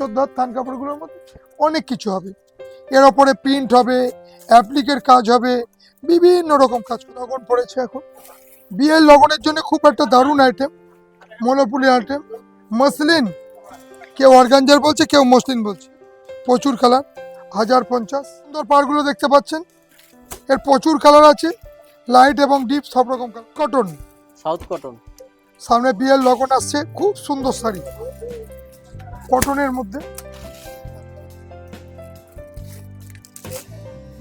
চোদ্দ থান কাপড়গুলোর মধ্যে অনেক কিছু হবে। এর ওপরে প্রিন্ট হবে অ্যাপ্লিকের কাজ হবে বিভিন্ন রকম কাজ লগন পড়েছে এখন। বিয়ের লগনের জন্য খুব একটা দারুণ আইটেম মোনোপুলি আইটেম মসলিন কেউ অর্গানজার বলছে কেউ মসলিন বলছে। প্রচুর কালার হাজার পঞ্চাশ। সুন্দর পাড়গুলো দেখতে পাচ্ছেন। এর প্রচুর কালার আছে লাইট এবং ডিপ সব রকম কালার কটন সাউথ কটন সামনে বিয়ের লগন আসছে খুব সুন্দর শাড়ি। কটনের মধ্যে।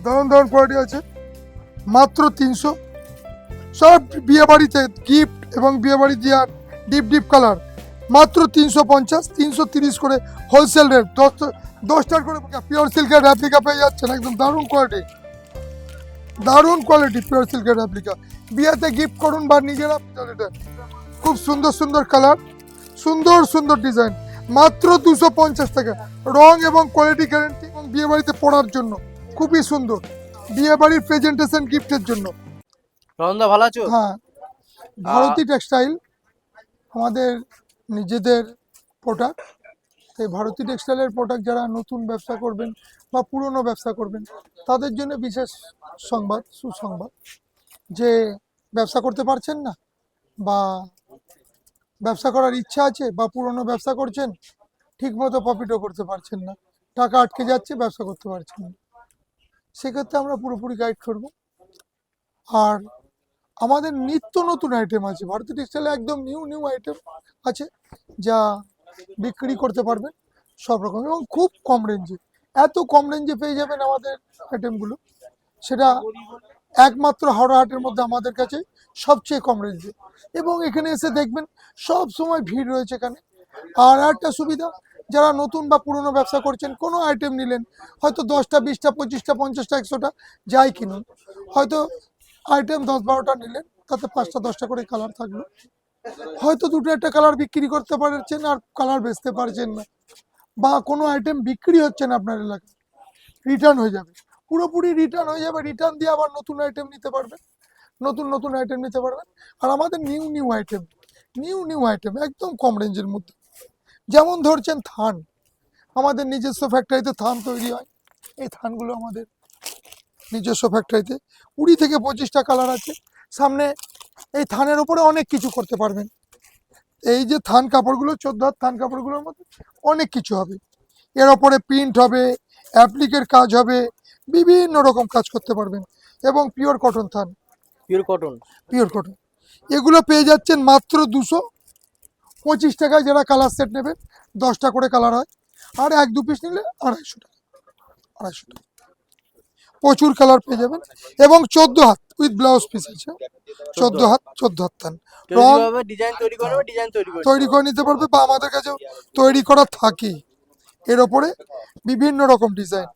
দারুণ দারুণ কোয়ালিটি আছে। মাত্র তিনশো। সব বিয়ে বাড়িতে গিফট এবং বিয়ে বাড়ি দেওয়ার ডিপ ডিপ কালার মাত্র তিনশো পঞ্চাশ, তিনশো তিরিশ করে হোলসেল রেট দশ দশটার করে পিওর সিল্কের র্যাপ্লিকা পেয়ে যাচ্ছেন। একদম দারুণ কোয়ালিটি দারুণ কোয়ালিটি পিওর সিল্কের র্যাপ্লিকা বিয়েতে গিফট করুন বা নিজেরা, খুব সুন্দর সুন্দর কালার সুন্দর সুন্দর ডিজাইন মাত্র দুশো পঞ্চাশ টাকা। রং এবং কোয়ালিটি গ্যারেন্টি এবং বিয়ে বাড়িতে পড়ার জন্য। খুবই সুন্দর। বিয়ে বাড়ির প্রেজেন্টেশন গিফটের জন্য। রন্দা ভালো আছো? হ্যাঁ। ভারতী টেক্সটাইল আমাদের নিজেদের প্রোডাক্ট এই ভারতী টেক্সটাইলের প্রোডাক্ট যারা নতুন ব্যবসা করবেন বা পুরনো ব্যবসা করবেন তাদের জন্য বিশেষ সংবাদ সুসংবাদ। যে ব্যবসা করতে পারছেন না বা ব্যবসা করার ইচ্ছা আছে বা পুরনো ব্যবসা করছেন, ঠিকমতো প্রফিটও করতে পারছেন না। টাকা আটকে যাচ্ছে, ব্যবসা করতে পারছেন না। সেক্ষেত্রে আমরা পুরোপুরি গাইড করব। আর আমাদের নিত্য নতুন আইটেম আছে। ভারতীয় টেক্সটাইলে একদম নিউ নিউ আইটেম আছে, যা বিক্রি করতে পারবেন সব রকম এবং খুব কম রেঞ্জে এত কম রেঞ্জে পেয়ে যাবেন আমাদের আইটেমগুলো সেটা একমাত্র হাওড়া হাটের মধ্যে আমাদের কাছে সবচেয়ে কম রেঞ্জে এবং এখানে এসে দেখবেন সব সময় ভিড় রয়েছে এখানে। আর একটা সুবিধা, যারা নতুন বা পুরনো ব্যবসা করছেন, কোনো আইটেম নিলেন, হয়তো দশটা, বিশটা, পঁচিশটা, পঞ্চাশটা, একশোটা, যাই কিনুন। হয়তো আইটেম দশ বারোটা নিলেন, তাতে পাঁচটা, দশটা করে কালার থাকল। হয়তো দুটো, একটা কালার বিক্রি করতে পারছেন আর কালার বেচতে পারছেন না। বা কোনো আইটেম বিক্রি হচ্ছে না আপনার এলাকায়। রিটার্ন হয়ে যাবে। পুরোপুরি রিটার্ন হয়ে যাবে। রিটার্ন দিয়ে আবার নতুন আইটেম নিতে পারবেন নতুন নতুন আইটেম নিতে পারবেন আর আমাদের new new item new new item একদম কম রেঞ্জের মধ্যে। যেমন ধরছেন থান আমাদের নিজস্ব ফ্যাক্টরিতে থান তৈরি হয়। এই থানগুলো আমাদের নিজস্ব ফ্যাক্টরিতে কুড়ি থেকে পঁচিশটা কালার আছে। সামনে এই থানের উপরে অনেক কিছু করতে পারবেন। এই যে থান কাপড়গুলো, চোদ্দ হাত থান কাপড়গুলোর মধ্যে অনেক কিছু হবে। এর ওপরে প্রিন্ট হবে অ্যাপ্লিকের কাজ হবে। বিভিন্ন রকম কাজ করতে পারবেন। এবং পিওর কটন থান। পিওর কটন পিওর কটন এগুলো পেয়ে যাচ্ছেন মাত্র দুশো পঁচিশ টাকায় যারা কালার সেট নেবেন দশটা করে কালার হয়। আর এক দু পিস নিলে আড়াইশো টাকা। আড়াইশো টাকা। প্রচুর কালার পেয়ে যাবেন। এবং চোদ্দ হাত উইথ ব্লাউজ পিস আছে। চোদ্দ হাত চোদ্দ হাত থান। রং ডিজাইন তৈরি করে নিতে পারবে বা আমাদের কাছে তৈরি করা থাকে। এর ওপরে বিভিন্ন রকম ডিজাইন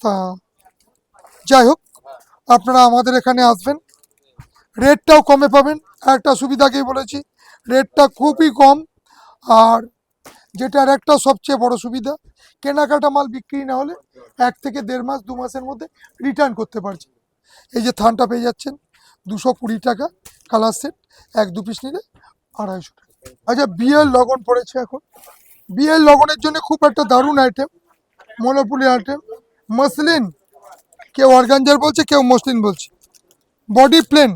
তা, যাই হোক, আপনারা আমাদের এখানে আসবেন। রেটটাও কমে পাবেন। একটা সুবিধাকেই বলেছি রেটটা খুবই কম। আর যেটার একটা সবচেয়ে বড় সুবিধা, কেনাকাটা মাল বিক্রি না হলে এক থেকে দেড় মাস, দু মাসের মধ্যে রিটার্ন করতে পারছেন। এই যে থানটা পেয়ে যাচ্ছেন, দুশো কুড়ি টাকা কালার সেট এক দু পিস নিলে আড়াইশো টাকা। আচ্ছা বিয়ের লগন পড়েছে এখন। বিয়ের লগনের জন্য খুব একটা দারুণ আইটেম মোনোপুলি আইটেম মসলিন কেউ অর্গানজার বলছে কেউ মসলিন বলছে। বডি প্লেন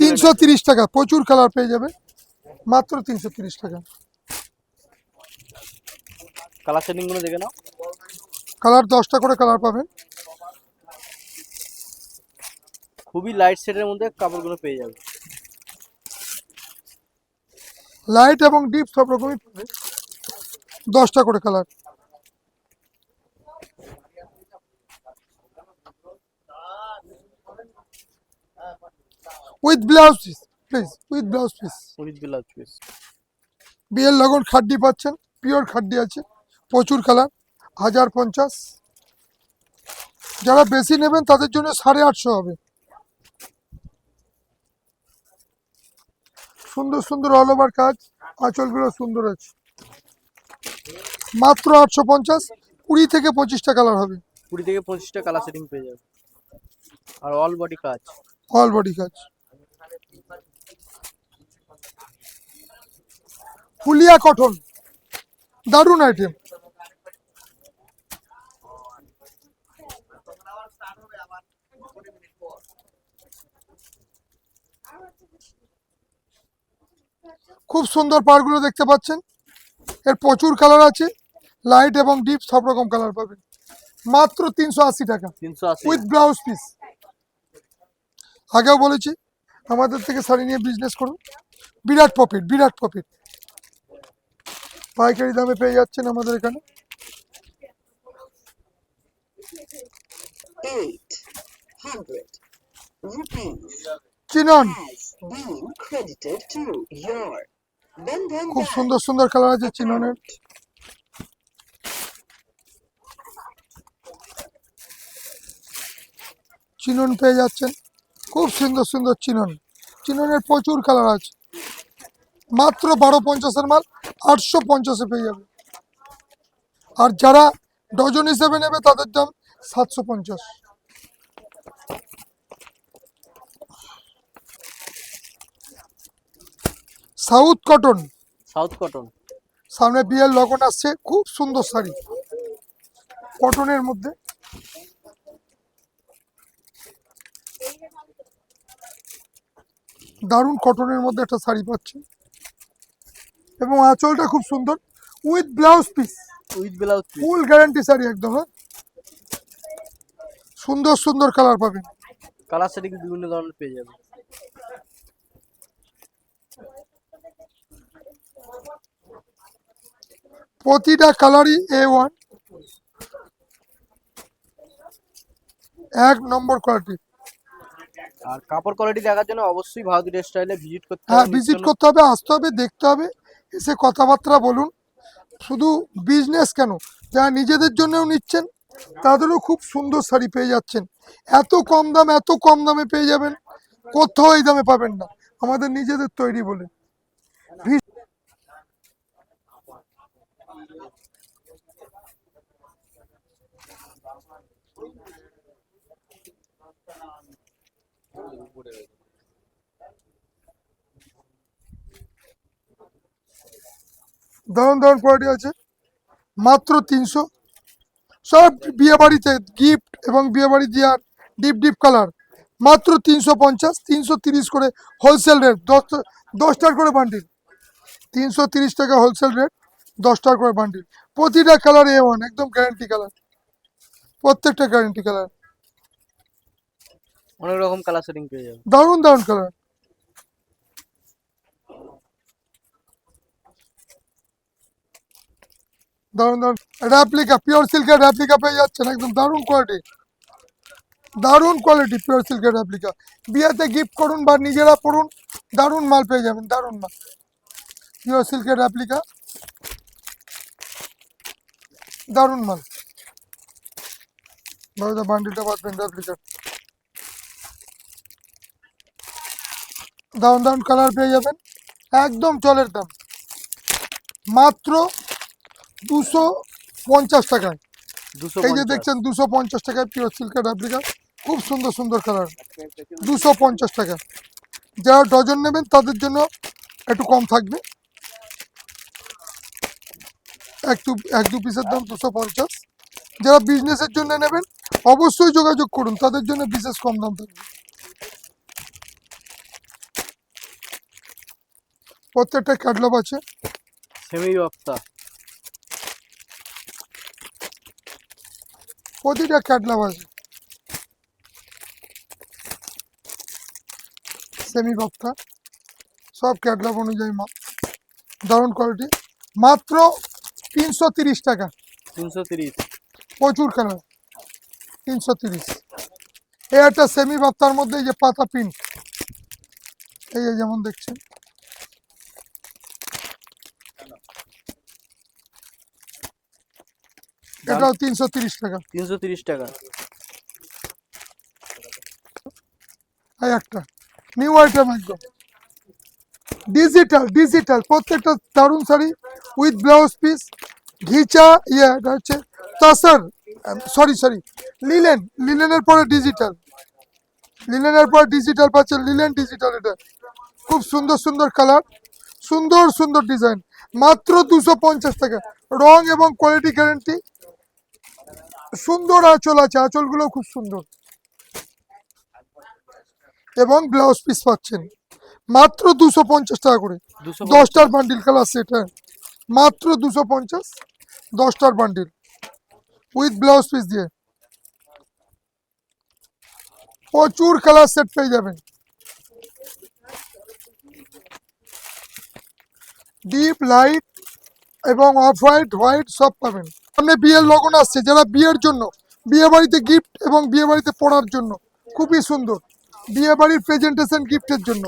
তিনশো তিরিশ টাকা প্রচুর কালার পেয়ে যাবে মাত্র তিনশো তিরিশ টাকা। কালার সেটিংগুলো দেখে নাও। কালার দশটা করে কালার পাবেন। খুবই লাইট সেটের মধ্যে কাপড়গুলো পেয়ে যাবে। লাইট এবং ডিপ সব রকমই পাবে দশটা করে colour with blouse piece please with blouse piece with blouse piece বিয়ের লগন খাড্ডি পাচ্ছেন পিওর খাড্ডি আছে প্রচুর কালার হাজার পঞ্চাশ। যারা বেশি নেবেন তাদের জন্য সাড়ে আটশো হবে। সুন্দর সুন্দর অল ওভার কাজ আঁচলগুলো সুন্দর আছে। মাত্র আটশো পঞ্চাশ কুড়ি থেকে পঁচিশটা কালার হবে। কুড়ি থেকে পঁচিশটা কালার সেটিং পেয়ে যাবে আর অল বডি কাজ। অল বডি কাজ। ফুলিয়া কটন দারুণ আইটেম খুব সুন্দর পাড়গুলো দেখতে পাচ্ছেন। এর প্রচুর কালার আছে। লাইট এবং ডিপ সব রকম কালার পাবেন। মাত্র তিনশো আশি টাকা। উইথ ব্লাউজ পিস আগেও বলেছি আমাদের থেকে শাড়ি নিয়ে বিজনেস করুন। বিরাট প্রফিট বিরাট প্রফিট পাইকারি দামে পেয়ে যাচ্ছেন আমাদের এখানে। চিনন খুব সুন্দর সুন্দর কালার আছে চিননের। চিনন পেয়ে যাচ্ছেন। খুব সুন্দর সুন্দর চিনন। চিননের প্রচুর কালার আছে। মাত্র বারো পঞ্চাশের মাল। আটশো পঞ্চাশে পেয়ে যাবে। আর যারা ডজন হিসেবে নেবে তাদের দাম সাতশো পঞ্চাশ। South cotton. South cotton. সামনে বিয়ের লগন আসছে খুব সুন্দর শাড়ি। কটনের মধ্যে। দারুণ কটনের মধ্যে একটা শাড়ি পাচ্ছে। এবং আঁচলটা খুব সুন্দর। With blouse piece with blouse piece full guarantee sari একদম হ্যাঁ। সুন্দর সুন্দর কালার পাবেন। কালার সেটিং বিভিন্ন ধরনের পেয়ে যাবেন। প্রতিটা কালারই এ ওয়ান এক নম্বর কোয়ালিটি আর কাপড় কোয়ালিটি দেখার জন্য অবশ্যই ভারতী টেক্সটাইলে ভিজিট করতে হবে। হ্যাঁ ভিজিট করতে হবে আসতে হবে দেখতে হবে। এসে কথাবার্তা বলুন। শুধু বিজনেস কেন? যারা নিজেদের জন্যও নিচ্ছেন, তাদেরও খুব সুন্দর শাড়ি পেয়ে যাচ্ছেন। এত কম দাম, এত কম দামে পেয়ে যাবেন, কোথাও এই দামে পাবেন না। আমাদের নিজেদের তৈরি বলে। ভি- দারুণ দারুণ কোয়ালিটি আছে। মাত্র তিনশো। সব বিয়ে বাড়িতে গিফট এবং বিয়ে বাড়ি দেওয়ার ডিপ ডিপ কালার মাত্র তিনশো পঞ্চাশ তিনশো তিরিশ করে হোলসেল রেট দশ দশটার করে বান্ডিল তিনশো তিরিশ টাকা হোলসেল রেট দশটার করে বান্ডিল প্রতিটা কালার এ ওয়ান একদম গ্যারেন্টি কালার প্রত্যেকটা গ্যারেন্টি কালার অনেক রকম কালার সেটিং পেয়ে যাবে। দারুণ দারুণ কালার দারুণ দারুণ। র্যাপ্লিকা পিওর সিল্কের র্যাপ্লিকা পেয়ে যাচ্ছেন একদম দারুণ কোয়ালিটি দারুণ কোয়ালিটি পিওর সিল্কের র্যাপ্লিকা বিয়েতে গিফট করুন বা নিজেরা পড়ুন, দারুণ মাল পেয়ে যাবেন, দারুণ মাল। পিওর সিল্কের র্যাপ্লিকা দারুণ মাল। দাদা বান্ডিলটা বাঁধবেন র্যাপ্লিকার দারুণ দারুণ কালার পেয়ে যাবেন। একদম চলের দাম। মাত্র দুশো পঞ্চাশ টাকায়। এই যে দেখছেন দুশো পঞ্চাশ টাকায় পিওর সিল্কের রেপ্লিকা খুব সুন্দর সুন্দর কালার দুশো পঞ্চাশ টাকা। যারা ডজন নেবেন তাদের জন্য একটু কম থাকবে। এক দু এক দু পিসের দাম দুশো পঞ্চাশ। যারা বিজনেসের জন্য নেবেন অবশ্যই যোগাযোগ করুন। তাদের জন্য বিশেষ কম দাম থাকবে। প্রত্যেকটা ক্যাটলগ আছে। সেমি বক্তা প্রতিটা ক্যাটলগ আছে। সেমি বক্তা সব ক্যাটলগ অনুযায়ী মাল দারুণ কোয়ালিটি মাত্র তিনশো তিরিশ টাকা। তিনশো তিরিশ। প্রচুর কালার তিনশো তিরিশ। এই একটা সেমি বক্তার মধ্যে এই যে পাতা প্রিন্ট এই যেমন দেখছেন এটাও তিনশো তিরিশ টাকা। তিনশো তিরিশ টাকা। এই একটা। নিউ আইটেম একদম। ডিজিটাল ডিজিটাল প্রত্যেকটা দারুণ শাড়ি উইথ ব্লাউজ পিস ঘিচা ইয়ে এটা হচ্ছে তাসার সরি সরি লিলেন লিলেনের পরে ডিজিটাল লিলেনের পরে ডিজিটাল পাচ্ছে লিলেন ডিজিটাল এটা। খুব সুন্দর সুন্দর কালার সুন্দর সুন্দর ডিজাইন মাত্র দুশো পঞ্চাশ টাকা। রং এবং কোয়ালিটি গ্যারেন্টি সুন্দর আঁচল আছে আঁচলগুলো খুব সুন্দর। এবং ব্লাউজ পিস পাচ্ছেন। মাত্র দুশো পঞ্চাশ টাকা করে। দশটার বান্ডিল কালার সেট হ্যাঁ মাত্র দুশো পঞ্চাশ দশটার বান্ডিল উইথ ব্লাউজ পিস দিয়ে। প্রচুর কালার সেট পেয়ে যাবেন। ডিপ লাইট এবং অফ হোয়াইট হোয়াইট সব পাবেন। সামনে বিয়ের লগন আসছে যারা বিয়ের জন্য বিয়ে বাড়িতে গিফট এবং বিয়ে বাড়িতে পড়ার জন্য। খুবই সুন্দর। বিয়ে বাড়ির প্রেজেন্টেশন গিফটের জন্য।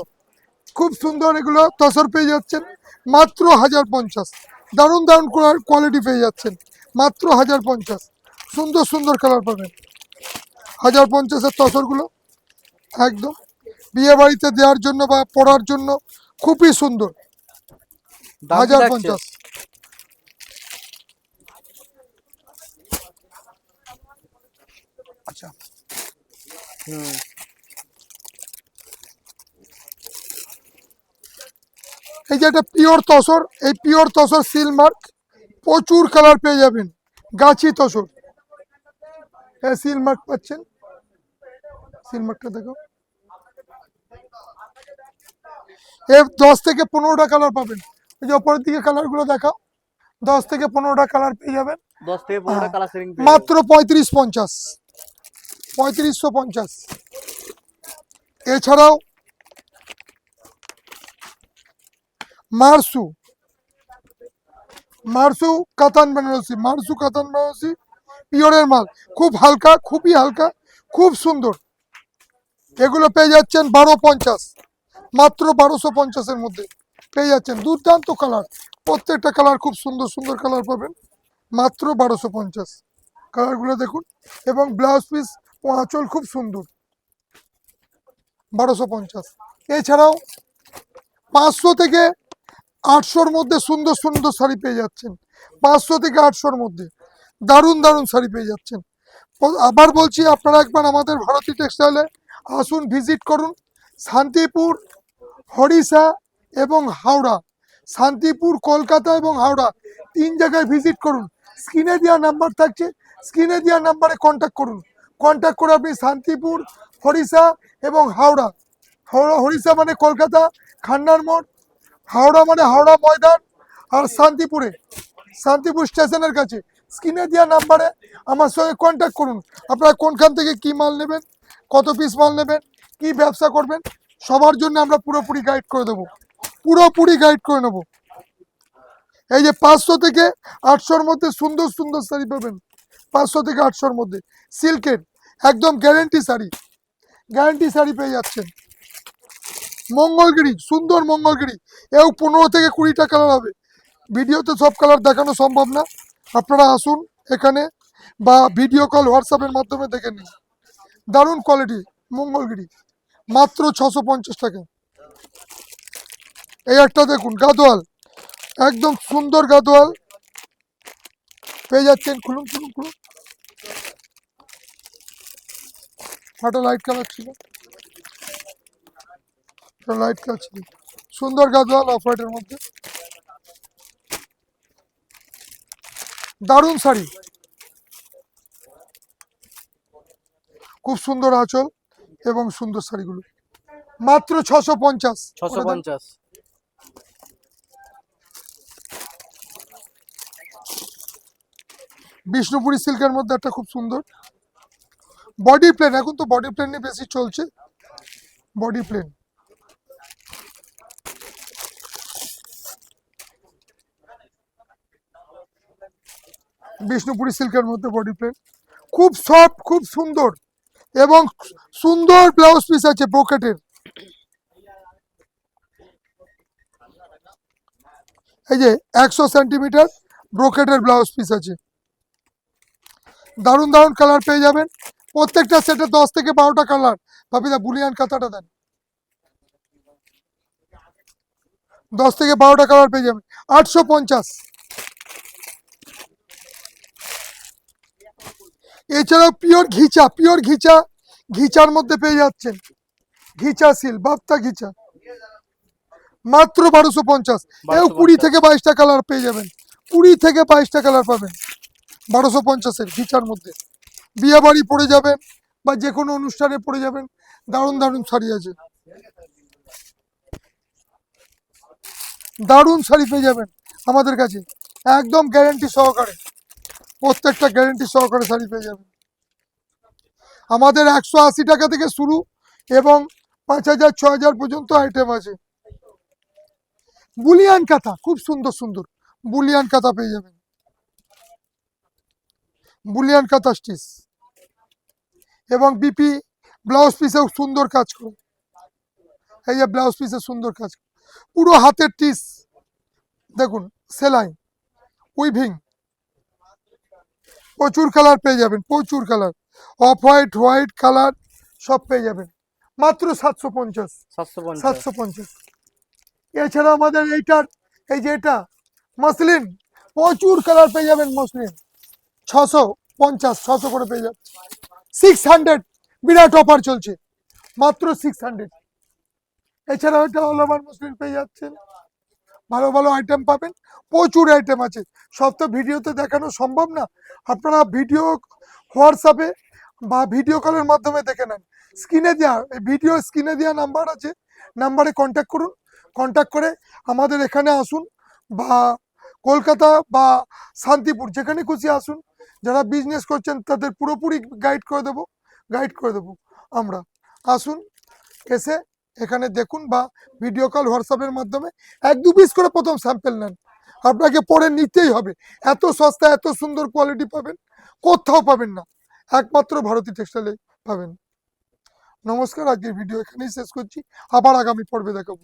খুব সুন্দর এগুলো তসর পেয়ে যাচ্ছেন। মাত্র হাজার পঞ্চাশ। দারুণ দারুণ কোয়ালিটি পেয়ে যাচ্ছেন। মাত্র হাজার পঞ্চাশ। সুন্দর সুন্দর কালার পাবেন। হাজার পঞ্চাশের তসরগুলো। একদম। বিয়ে বাড়িতে দেওয়ার জন্য বা পড়ার জন্য খুবই সুন্দর। হাজার পঞ্চাশ। আচ্ছা। হুম। এই যে একটা পিওর তসর এই পিওর তসর সিল মার্ক প্রচুর কালার পেয়ে যাবেন গাছি তসর। হ্যাঁ সিল মার্ক পাচ্ছেন? সিল মার্কটা দেখো। এর দশ থেকে পনেরোটা কালার পাবেন। এই যে ওপরের দিকে কালারগুলো দেখাও। দশ থেকে পনেরোটা কালার পেয়ে যাবেন। মাত্র পঁয়ত্রিশ পঞ্চাশ। পঁয়ত্রিশশো পঞ্চাশ। এছাড়াও মারসু মারসু কাতান বেনারসি, মারসু কাতান বেনারসি, পিওরের মাল। খুব হালকা, খুবই হালকা, খুব সুন্দর। এগুলো পেয়ে যাচ্ছেন বারো পঞ্চাশ, মাত্র বারোশো পঞ্চাশের মধ্যে পেয়ে যাচ্ছেন। দুর্দান্ত কালার, প্রত্যেকটা কালার খুব সুন্দর সুন্দর কালার পাবেন। মাত্র বারোশো পঞ্চাশ। কালারগুলো দেখুন, এবং ব্লাউজ পিস আঁচল খুব সুন্দর। বারোশো পঞ্চাশ। এছাড়াও পাঁচশো থেকে আটশোর মধ্যে সুন্দর সুন্দর শাড়ি পেয়ে যাচ্ছেন। পাঁচশো থেকে আটশোর মধ্যে দারুণ দারুণ শাড়ি পেয়ে যাচ্ছেন। আবার বলছি, আপনারা একবার আমাদের ভারতী টেক্সটাইলে আসুন, ভিজিট করুন। শান্তিপুর, হরিষা এবং হাওড়া। শান্তিপুর, কলকাতা এবং হাওড়া তিন জায়গায় ভিজিট করুন। স্ক্রিনে দেওয়া নাম্বার থাকছে, স্ক্রিনে দেওয়া নাম্বারে কন্ট্যাক্ট করুন। কন্ট্যাক্ট করে আপনি শান্তিপুর, হরিষা এবং হাওড়া। হাওড়া, হরিষা মানে কলকাতা, খান্নার মোড়। হাওড়া মানে হাওড়া ময়দান আর শান্তিপুরে। শান্তিপুর স্টেশনের কাছে। স্ক্রিনে দেওয়া নাম্বারে আমার সঙ্গে কন্ট্যাক্ট করুন। আপনারা কোনখান থেকে কি মাল নেবেন, কত পিস মাল নেবেন, কি ব্যবসা করবেন, সবার জন্য আমরা পুরোপুরি গাইড করে দেবো। পুরোপুরি গাইড করে নেব। এই যে পাঁচশো থেকে আটশোর মধ্যে সুন্দর সুন্দর শাড়ি পাবেন। পাঁচশো থেকে আটশোর মধ্যে। সিল্কের। একদম গ্যারেন্টি শাড়ি। গ্যারেন্টি শাড়ি পেয়ে যাচ্ছেন। মঙ্গলগিরি, সুন্দর মঙ্গলগিরি। এও পনেরো থেকে কুড়িটা কালার হবে। ভিডিওতে সব কালার দেখানো সম্ভব না। আপনারা আসুন এখানে বা ভিডিও কল হোয়াটসঅ্যাপের মাধ্যমে দেখে নিন। দারুণ কোয়ালিটি মঙ্গলগিরি। মাত্র ছশো পঞ্চাশ টাকা। এই একটা দেখুন, গাদোয়াল। একদম সুন্দর গাদোয়াল। পেয়ে যাচ্ছেন, খুলুন খুলুন খুলুন। লাইট কালার ছিল। লাইট কালার ছিল। সুন্দর গাদোয়াল অফ হোয়াইটের মধ্যে। দারুণ শাড়ি। খুব সুন্দর আঁচল এবং সুন্দর শাড়িগুলো। মাত্র ছশো পঞ্চাশ। ছশো পঞ্চাশ। বিষ্ণুপুরি সিল্কের মধ্যে একটা খুব সুন্দর। বডি প্লেন এখন তো বডি প্লেন বেশি চলছে। বডি প্লেন বিষ্ণুপুরি সিল্কের মধ্যে বডি প্লেন খুব সফট খুব সুন্দর। এবং সুন্দর ব্লাউজ পিস আছে ব্রোকেটের এই যে একশো সেন্টিমিটার ব্রোকেটের ব্লাউজ পিস আছে। দারুণ দারুণ কালার পেয়ে যাবেন। প্রত্যেকটা সেটে দশ থেকে বারোটা কালার ভাবিদা বুলিয়ান কাতাটা দেন। দশ থেকে বারোটা কালার পেয়ে যাবেন। আটশো পঞ্চাশ। এছাড়াও পিওর ঘিচা পিওর ঘিচা ঘিচার মধ্যে পেয়ে যাচ্ছেন। ঘিচা সিল বাপ্তা ঘিচা। মাত্র বারোশো পঞ্চাশ। এও কুড়ি থেকে বাইশটা কালার পেয়ে যাবেন। কুড়ি থেকে বাইশটা কালার পাবেন। বারোশো পঞ্চাশের ঘিচার মধ্যে। বিয়ে বাড়ি পড়ে যাবেন বা যে কোনো অনুষ্ঠানে পড়ে যাবেন, দারুণ দারুণ শাড়ি আছে। দারুণ শাড়ি পেয়ে যাবেন আমাদের কাছে, একদম গ্যারেন্টি সহকারে। প্রত্যেকটা গ্যারেন্টি সহকারে শাড়ি পেয়ে যাবেন। আমাদের একশো আশি টাকা থেকে শুরু এবং পাঁচ হাজার, ছ হাজার পর্যন্ত আইটেম আছে। বুলিয়ান কাঁথা, খুব সুন্দর সুন্দর। বুলিয়ান কাঁথা পেয়ে যাবেন। বুলিয়ান কাঁথা স্টিচ এবং বিপি ব্লাউজ পিসেও সুন্দর কাজ করে। এই যে ব্লাউজ পিসে সুন্দর কাজ পুরো হাতের টিস দেখুন সেলাই উইভিং প্রচুর কালার পেয়ে যাবেন প্রচুর colour off white white colour সব পেয়ে যাবেন। মাত্র সাতশো পঞ্চাশ। সাতশো পঞ্চাশ। এছাড়া আমাদের এইটার এই যে এটা মসলিন প্রচুর কালার পেয়ে যাবেন মসলিন ছশো পঞ্চাশ ছশো করে পেয়ে যাচ্ছে সিক্স হান্ড্রেড বিরাট অফার চলছে। মাত্র সিক্স হান্ড্রেড এছাড়া এটা অল মসলিন পেয়ে যাচ্ছেন। ভালো ভালো আইটেম পাবেন। প্রচুর আইটেম আছে। সব তো ভিডিওতে দেখানো সম্ভব না। আপনারা ভিডিও হোয়াটসঅ্যাপে বা ভিডিও কলের মাধ্যমে দেখে নেন। স্ক্রিনে দেওয়া ভিডিও স্ক্রিনে দেওয়া নাম্বার আছে। নাম্বারে কন্ট্যাক্ট করুন। কন্ট্যাক্ট করে আমাদের এখানে আসুন বা কলকাতা বা শান্তিপুর, যেখানে খুশি আসুন। যারা বিজনেস করছেন, তাদের পুরোপুরি গাইড করে দেবো গাইড করে দেবো। আমরা আসুন, এসে এখানে দেখুন বা ভিডিও কল হোয়াটসঅ্যাপের মাধ্যমে এক দু পিস করে প্রথম স্যাম্পেল নেন। আপনাকে পরে নিতেই হবে। এত সস্তা, এত সুন্দর কোয়ালিটি পাবেন, কোথাও পাবেন না। একমাত্র ভারতী টেক্সটাইলে পাবেন। নমস্কার, আজকের ভিডিও এখানেই শেষ করছি। আবার আগামী পর্বে দেখাবো।